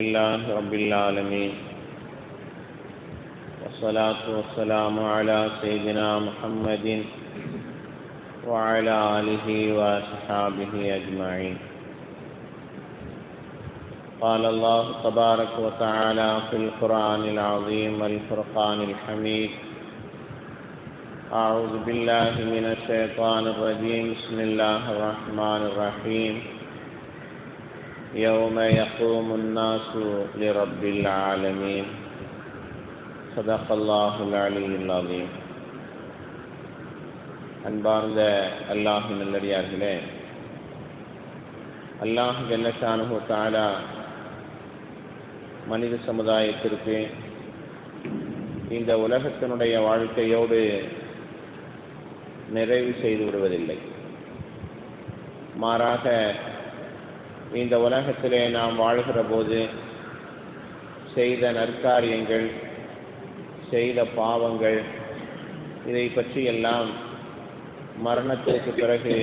اللہ رب العالمین والصلاة والسلام على سیدنا محمد وعلى آلہ وصحابہ اجمعین قال اللہ تبارک وتعالی فی القرآن العظیم الفرقان الحمید اعوذ باللہ من الشیطان الرجیم بسم اللہ الرحمن الرحیم يوم يقوم الناس لرب العالمين صدق الله العلي العظيم அன்பார்ந்த அல்லாஹ் நல்லடியார்களே அல்லாஹ் ஜல்லஷானு தாலா மனித சமுதாயத்திற்கு இந்த உலகத்தினுடைய வாழ்க்கையோடு நிறைவு செய்து விடுவதில்லை மாறாக இந்த உலகத்திலே நாம் வாழ்கிற போது செய்த நற்காரியங்கள் செய்த பாவங்கள் இதை பற்றி எல்லாம் மரணத்திற்கு பிறகு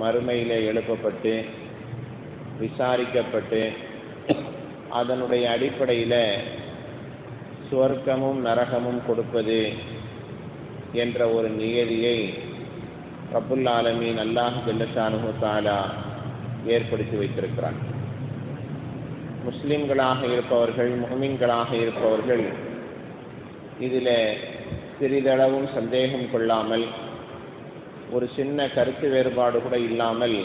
மறுமையிலே எழுப்பப்பட்டு விசாரிக்கப்பட்டு அதனுடைய அடிப்படையில் சுவர்க்கமும் நரகமும் கொடுப்பது என்ற ஒரு நியதியை ரபுல் ஆலமீன் அல்லாஹ் ஜல்லஷானு தாலா ஏற்படுத்தி வைத்திருக்கிறான். முஸ்லிம்களாக இருப்பவர்கள் முகமின்களாக இருப்பவர்கள் இதில் சிறிதளவும் சந்தேகம் கொள்ளாமல் ஒரு சின்ன கருத்து வேறுபாடு கூட இல்லாமல்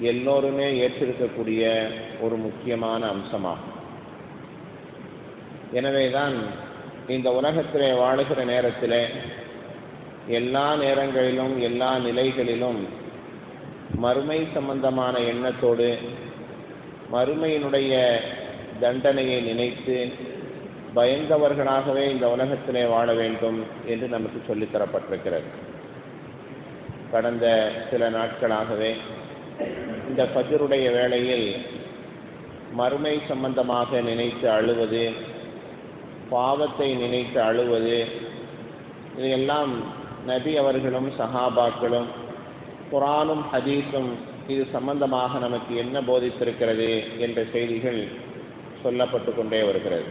எல்லோருமே ஏற்றிருக்கக்கூடிய ஒரு முக்கியமான அம்சமாகும். எனவேதான் இந்த உலகத்திலே வாழுகிற நேரத்தில் எல்லா நேரங்களிலும் எல்லா நிலைகளிலும் மறுமை சம்பந்தமான எண்ணத்தோடு மறுமையினுடைய தண்டனையை நினைத்து பயந்தவர்களாகவே இந்த உலகத்திலே வாழ வேண்டும் என்று நமக்கு சொல்லித்தரப்பட்டிருக்கிறது கடந்த சில நாட்களாகவே இந்த ஃபஜருடைய வேளையில் மறுமை சம்பந்தமாக நினைத்து அழுவது பாவத்தை நினைத்து அழுவது இதையெல்லாம் நபி அவர்களும் சஹாபாக்களும் குரானும் ஹதீஸும் இது சம்பந்தமாக நமக்கு என்ன போதித்திருக்கிறது என்ற செய்திகள் சொல்லப்பட்டு கொண்டே வருகிறது.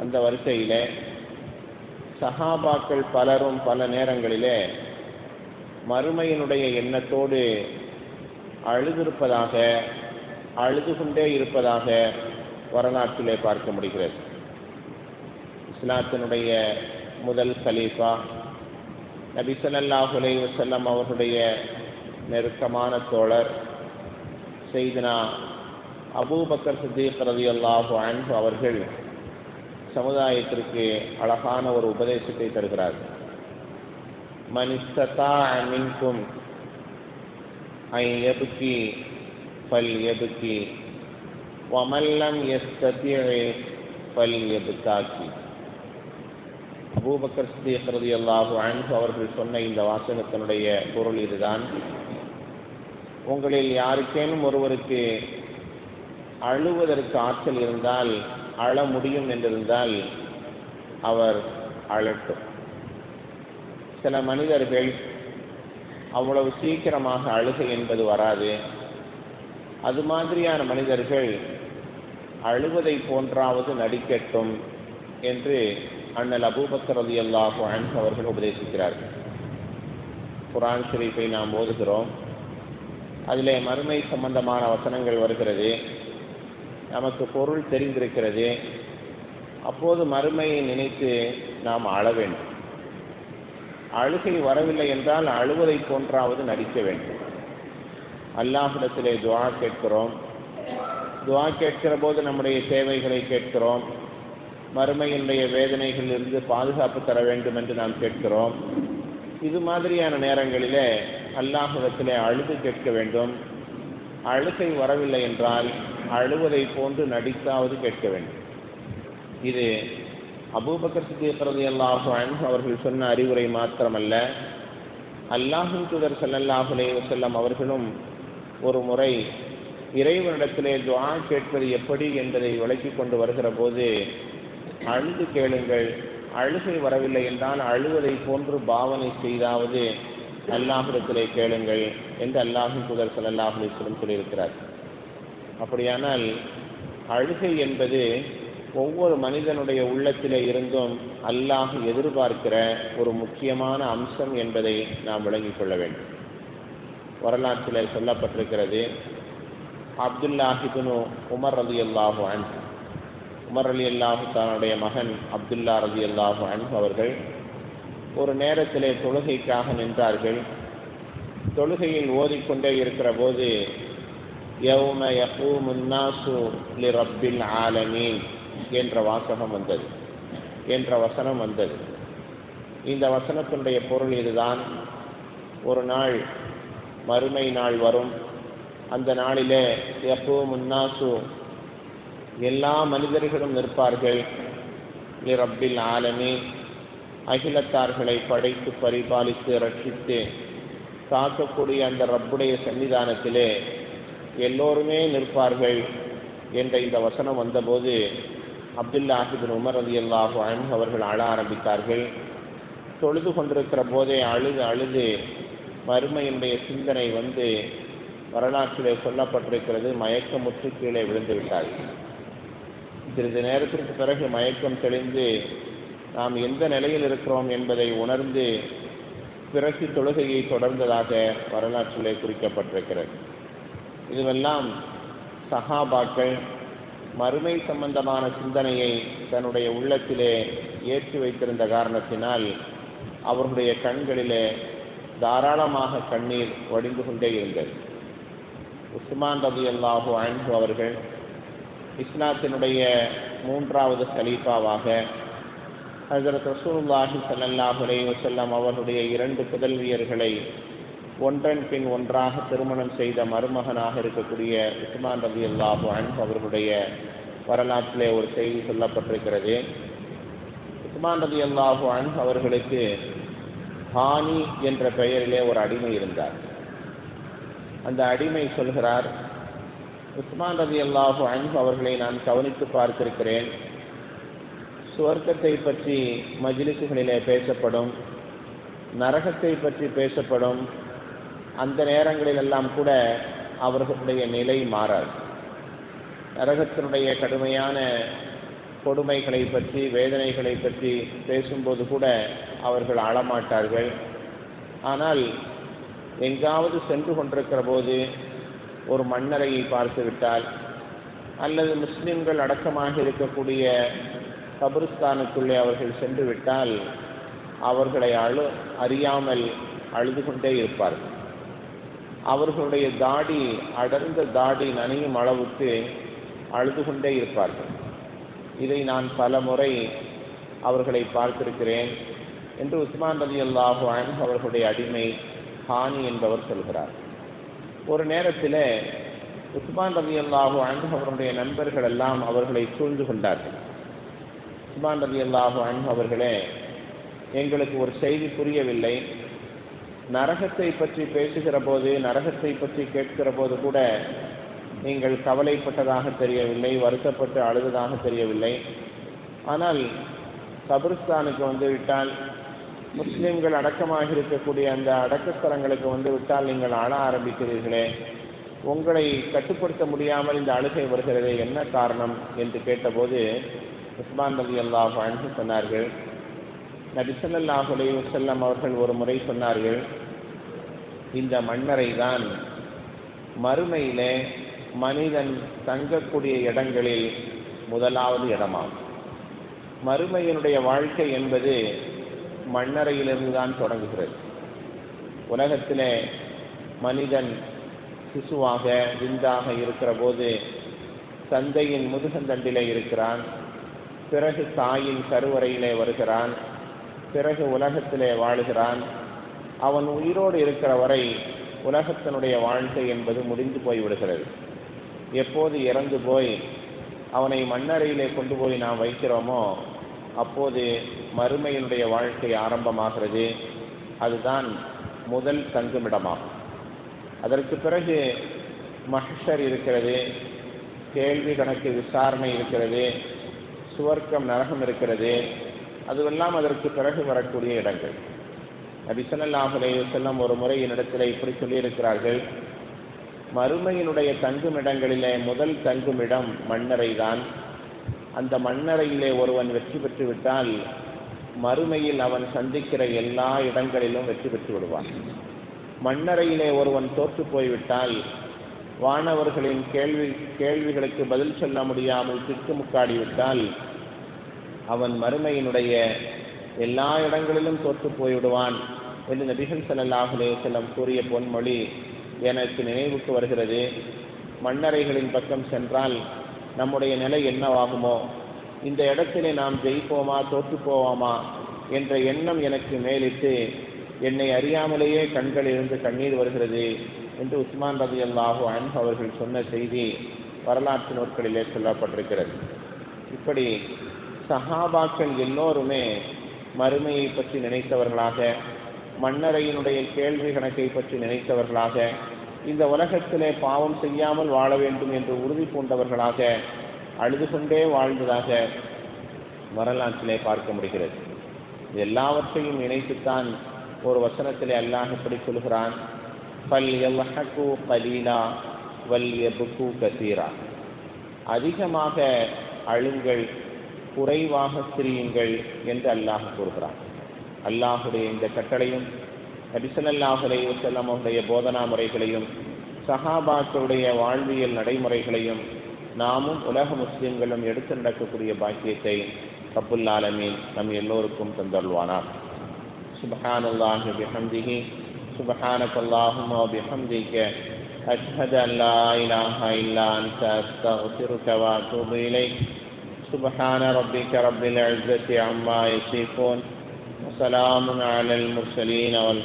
அந்த வரிசையில் சஹாபாக்கள் பலரும் பல நேரங்களிலே மறுமையினுடைய எண்ணத்தோடு அழுதிருப்பதாக அழுது கொண்டே இருப்பதாக வரலாற்றிலே பார்க்க முடிகிறது. இஸ்லாத்தினுடைய முதல் கலீஃபா நபி சொல்லாஹ் வசல்லம் அவர்களுடைய நெருக்கமான தோழர் செய்தினா அபூபக்கர் சித்தீக் ரவி அல்லாஹு அன்பு அவர்கள் சமுதாயத்திற்கு அழகான ஒரு உபதேசத்தை தருகிறார். மனிஸ்தா மின்கும் ஐ எபுக்கி பல் எபுக்கி வமல்லம் எஸ்தத்தியே பல் எபுக்காக்கி பூபக்கர் சித்திக் ரதி அல்லாஹு அன்பு அவர்கள் சொன்ன இந்த வாசகத்தினுடைய பொருள் இதுதான். உங்களில் யாருக்கேனும் ஒருவருக்கு அழுவதற்கு ஆற்றல் இருந்தால் அழ முடியும் என்றிருந்தால் அவர் அழட்டும். சில மனிதர்கள் அவ்வளவு சீக்கிரமாக அழுகை என்பது வராது. அது மாதிரியான மனிதர்கள் அழுவதை போன்றாவது நடிக்கட்டும் என்று அண்ணல் அபூபக்கர் அலி அல்லாஹு அன்ஸ் அவர்கள் உபதேசிக்கிறார்கள். குரான் ஷெரீஃபை நாம் ஓதுகிறோம். அதிலே மறுமை சம்பந்தமான வசனங்கள் வருகிறது. நமக்கு பொருள் தெரிந்திருக்கிறது. அப்போது மறுமையை நினைத்து நாம் அழ வேண்டும். அழுகை வரவில்லை என்றால் அழுவதை போன்றாவது நடிக்க வேண்டும். அல்லாஹிடத்திலே துவா கேட்கிறோம். துவா கேட்கிற போது நம்முடைய சேவைகளை கேட்கிறோம். மறுமையினுடைய வேதனைகளில் இருந்து பாதுகாப்பு தர வேண்டும் என்று நாம் கேட்கிறோம். இது மாதிரியான நேரங்களிலே அல்லாஹிடத்திலே அழுது கேட்க வேண்டும். அழுகை வரவில்லை என்றால் அழுவதை போன்று நடித்தாவது கேட்க வேண்டும். இது அபூபக்கர் சித்தியப்பிரதி அல்லாஹு அவர்கள் சொன்ன அறிவுரை மாத்திரமல்ல. அல்லாஹின் தூதர் சல்லல்லாஹுலே வசல்லம் அவர்களும் ஒரு முறை இறைவனிடத்திலே துவா கேட்பது எப்படி என்பதை விளக்கி கொண்டு வருகிற போது அழுது கேளுங்கள். அழுகை வரவில்லை என்றால் அழுவதை போன்று பாவனை செய்தாவது அல்லாஹிடத்திலே கேளுங்கள் என்று அல்லாஹின் புதர் ஸல்லல்லாஹு சொல்லியிருக்கிறார். அப்படியானால் அழுகை என்பது ஒவ்வொரு மனிதனுடைய உள்ளத்திலே இருந்தும் அல்லாஹ் எதிர்பார்க்கிற ஒரு முக்கியமான அம்சம் என்பதை நாம் விளங்கிக் கொள்ள வேண்டும். வரலாற்றில் சொல்லப்பட்டிருக்கிறது அப்துல்லாஹிபுனு உமர் ரதி அல்லாஹு அன் உமர் அலி அல்லாஹு தானுடைய மகன் அப்துல்லா ரதி அல்லாஹு அன்பு அவர்கள் ஒரு நேரத்திலே தொழுகைக்காக நின்றார்கள். தொழுகையில் ஓதிக்கொண்டே இருக்கிற போது யவும யஹூ முன்னாசு லி ரப்பில் ஆலமீன் என்ற வாசகம் வந்தது. என்ற வசனம் வந்தது. இந்த வசனத்தினுடைய பொருள் இதுதான். ஒரு நாள் மறுமை நாள் வரும். அந்த நாளிலே யஹூ முன்னாசு எல்லா மனிதர்களும் நிற்பார்கள். ரப்பில் ஆலமி. அகிலத்தார்களை படைத்து பரிபாலித்து ரட்சித்து காக்கக்கூடிய அந்த ரப்புடைய சன்னிதானத்திலே எல்லோருமே நிற்பார்கள் என்ற இந்த வசனம் வந்தபோது அப்துல்லா ஆஹிபின் உமர் அலி அல்லாஹு அவர்கள் அழ ஆரம்பித்தார்கள். தொழுது கொண்டிருக்கிற போதே அழுது அழுது மறுமையினுடைய சிந்தனை வந்து வரலாற்றிலே சொல்லப்பட்டிருக்கிறது. மயக்கமுற்று கீழே விழுந்து விட்டார்கள். சிறிது நேரத்திற்கு பிறகு மயக்கம் தெளிந்து நாம் எந்த நிலையில் இருக்கிறோம் என்பதை உணர்ந்து பிறகு தொழுகையை தொடர்ந்ததாக வரலாற்றிலே குறிக்கப்பட்டிருக்கிறது. இதுவெல்லாம் சஹாபாக்கள் மறுமை சம்பந்தமான சிந்தனையை தன்னுடைய உள்ளத்திலே ஏற்றி வைத்திருந்த காரணத்தினால் அவர்களுடைய கண்களிலே தாராளமாக கண்ணீர் வடிந்து கொண்டே இருந்தது. உஸ்மான் ரபி அல்லாஹு அன்பு அவர்கள் இஸ்லாத்தினுடைய மூன்றாவது கலீஃபாவாக ஹசரத் ரசூல்லாஹி ஸல்லல்லாஹு அலைஹி அவருடைய இரண்டு புதல்வியர்களை ஒன்றன் பின் ஒன்றாக திருமணம் செய்த மருமகனாக இருக்கக்கூடிய உஸ்மான் ரபி அல்லாஹு அன்பு அவர்களுடைய வரலாற்றிலே ஒரு செய்தி சொல்லப்பட்டிருக்கிறது. உஸ்மான் ரபி அல்லாஹு அன்பு அவர்களுக்கு ஹானி என்ற பெயரிலே ஒரு அடிமை இருந்தார். அந்த அடிமை சொல்கிறார் உஸ்மான் ரதி அல்லாஹு அன்பு அவர்களை நான் கவனித்து பார்த்திருக்கிறேன். சுவர்க்கத்தை பற்றி மஜ்லிசுகளிலே பேசப்படும் நரகத்தை பற்றி பேசப்படும் அந்த நேரங்களிலெல்லாம் கூட அவர்களுடைய நிலை மாறாது. நரகத்தினுடைய கடுமையான கொடுமைகளை பற்றி வேதனைகளை பற்றி பேசும்போது கூட அவர்கள் அழமாட்டார்கள் ஆனால் எங்காவது சென்று கொண்டிருக்கிற போது ஒரு மண்ணறையை பார்த்து விட்டால் அல்லது முஸ்லிம்கள் அடக்கமாக இருக்கக்கூடிய கபிரிஸ்தானுக்குள்ளே அவர்கள் சென்று விட்டால் அவர்களை அழு அறியாமல் அழுது கொண்டே இருப்பார்கள். அவர்களுடைய தாடி அடர்ந்த தாடி நனையும் அளவுக்கு அழுது கொண்டே இருப்பார்கள். இதை நான் பல முறை அவர்களை பார்த்திருக்கிறேன் என்று உஸ்மான் ரதி அல்லாஹு அவர்களுடைய அடிமை ஹானி என்பவர் சொல்கிறார். ஒரு நேரத்தில் உஸ்மான் ரவி அல்லாஹு அன்பு அவருடைய நண்பர்கள் எல்லாம் அவர்களை சூழ்ந்து கொண்டார்கள். உஸ்மான் ரவி அல்லாஹு அன்பு அவர்களே எங்களுக்கு ஒரு செய்தி புரியவில்லை. நரகத்தை பற்றி பேசுகிற போது நரகத்தை பற்றி கேட்கிற போது கூட நீங்கள் கவலைப்பட்டதாக தெரியவில்லை வருத்தப்பட்டு அழுததாக தெரியவில்லை. ஆனால் கபிரிஸ்தானுக்கு வந்து விட்டால் முஸ்லிம்கள் அடக்கமாக இருக்கக்கூடிய அந்த அடக்கஸ்தலங்களுக்கு வந்து விட்டால் நீங்கள் ஆள ஆரம்பிக்கிறீர்களே. உங்களை கட்டுப்படுத்த முடியாமல் இந்த அழுகை வருகிறது என்ன காரணம் என்று கேட்டபோது உஸ்மான் நபி அல்லாஹ் அன்பு சொன்னார்கள் நபிசல்லாஹ் அலி வசல்லம் அவர்கள் ஒரு முறை சொன்னார்கள் இந்த மன்னரை தான் மறுமையிலே மனிதன் தங்கக்கூடிய இடங்களில் முதலாவது இடமாகும் மறுமையினுடைய வாழ்க்கை என்பது மண்ணறையிலிருந்து தான் தொடங்குகிறது. உலகத்திலே மனிதன் சிசுவாக விந்தாக இருக்கிற போது தந்தையின் முதுகந்தண்டிலே இருக்கிறான். பிறகு தாயின் கருவறையிலே வருகிறான். பிறகு உலகத்திலே வாழுகிறான். அவன் உயிரோடு இருக்கிற வரை உலகத்தினுடைய வாழ்க்கை என்பது முடிந்து போய்விடுகிறது. எப்போது இறந்து போய் அவனை மண்ணறையிலே கொண்டு போய் நாம் வைக்கிறோமோ அப்போது மறுமையினுடைய வாழ்க்கை ஆரம்பமாகிறது. அதுதான் முதல் தங்குமிடமாகும். அதற்கு பிறகு மஹர் இருக்கிறது கேள்வி கணக்கு விசாரணை இருக்கிறது சுவர்க்கம் நரகம் இருக்கிறது அதுவெல்லாம் அதற்கு பிறகு வரக்கூடிய இடங்கள். நபி செல்லம் ஒரு முறை என்னிடத்தில் இப்படி சொல்லியிருக்கிறார்கள் மறுமையினுடைய தங்குமிடங்களிலே முதல் தங்குமிடம் மண்ணறை தான் அந்த மண்ணறையிலே ஒருவன் வெற்றி பெற்று விட்டால் மறுமையில் அவன் சந்திக்கிற எல்லா இடங்களிலும் வெற்றி பெற்று விடுவான் மண்ணறையிலே ஒருவன் தோற்று போய்விட்டால் வானவர்களின் கேள்வி கேள்விகளுக்கு பதில் சொல்ல முடியாமல் திக்குமுக்காடிவிட்டால் அவன் மறுமையினுடைய எல்லா இடங்களிலும் தோற்று போய்விடுவான் என்று நபிகள் செல்லல்லாஹுலே செல்லம் கூறிய பொன்மொழி எனக்கு நினைவுக்கு வருகிறது. மண்ணறைகளின் பக்கம் சென்றால் நம்முடைய நிலை என்னவாகுமோ? இந்த இடத்திலே நாம் ஜெயிப்போமா தோற்று போவோமா என்ற எண்ணம் எனக்கு மேலிட்டு என்னை அறியாமலேயே கண்கள் இருந்து கண்ணீர் வருகிறது என்று உஸ்மான் ரதி அல்லாஹு அன்ஹு அவர்கள் சொன்ன செய்தி வரலாற்று நூற்களிலே சொல்லப்பட்டிருக்கிறது. இப்படி சஹாபாக்கள் எல்லோருமே மறுமையை பற்றி நினைத்தவர்களாக மன்னரையினுடைய கேள்வி கணக்கை பற்றி நினைத்தவர்களாக இந்த உலகத்திலே பாவம் செய்யாமல் வாழ வேண்டும் என்று உறுதி பூண்டவர்களாக அழுது கொண்டே வாழ்ந்ததாக வரலாற்றிலே பார்க்க முடிகிறது. எல்லாவற்றையும் இணைத்துத்தான் ஒரு வசனத்திலே அல்லாஹ் எப்படி சொல்கிறான் பல் எவ்வஹக்கு கலீலா வல் எபுக்கு கசீரா. அதிகமாக அழுங்கள் குறைவாக சிரியுங்கள் என்று அல்லாஹ் கூறுகிறான். அல்லாஹுடைய இந்த கட்டளையும் நபிசல்லாஹுலே வசல்லம் அவருடைய போதனா முறைகளையும் சஹாபாக்களுடைய வாழ்வியல் நடைமுறைகளையும் நாமும் உலக முஸ்லிம்களும் எடுத்து நடக்கக்கூடிய பாக்கியத்தை ரப்புல் ஆலமீன் நம் எல்லோருக்கும் தந்தருள்வானார் சுபஹானல்லாஹி பிஹம்திஹி سبحانك اللهم وبحمدك أشهد أن لا إله إلا أنت أستغفرك وأتوب إليك سبحان ربك رب العزة عما يصفون وسلام على المرسلين والحمد